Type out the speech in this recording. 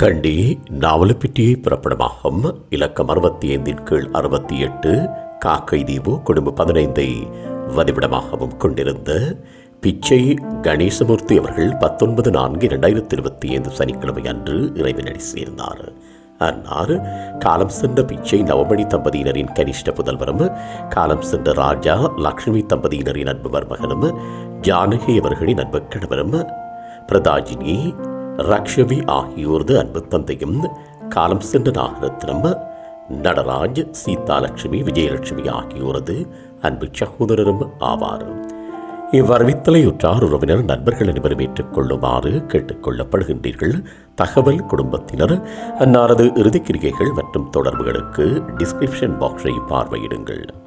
கண்டி நாவலப்பிட்டியை புறப்படமாகும். இலக்கம் அறுபத்தி ஐந்தின் கீழ் அறுபத்தி எட்டு காக்கை தீவு குடும்ப பதினைந்தை வதிவிடமாகவும் கொண்டிருந்த பிச்சை கணேசமூர்த்தி அவர்கள் பத்தொன்பது நான்கு இரண்டாயிரத்தி இருபத்தி ஐந்து சனிக்கிழமை அன்று இறைவனடி சேர்ந்தார். அன்னார் காலம் சென்ற பிச்சை நவமணி தம்பதியினரின் கனிஷ்ட புதல்வரும் காலம் சென்ற ராஜா லக்ஷ்மி தம்பதியினரின் அன்பு மருமகனும் ஜானகி அவர்களின் அன்பு கணவரும் பிரதாஜினி ரக்ஷவி ஆகியோரது அன்பு தந்தையும் காலம் சென்ற நாகரத்னம் நடராஜ் சீதாலட்சுமி விஜயலட்சுமி ஆகியோரது அன்பு சகோதரரும் ஆவார். இவ்வறிவித்தலையுற்றார் உறவினர் நண்பர்கள் அனைவரும் ஏற்றுக்கொள்ளுமாறு கேட்டுக்கொள்ளப்படுகின்றீர்கள். தகவல் குடும்பத்தினர் அன்னாரது இறுதிக்கிரிகைகள் மற்றும் தொடர்புகளுக்கு டிஸ்கிரிப்ஷன் பாக்ஸை பார்வையிடுங்கள்.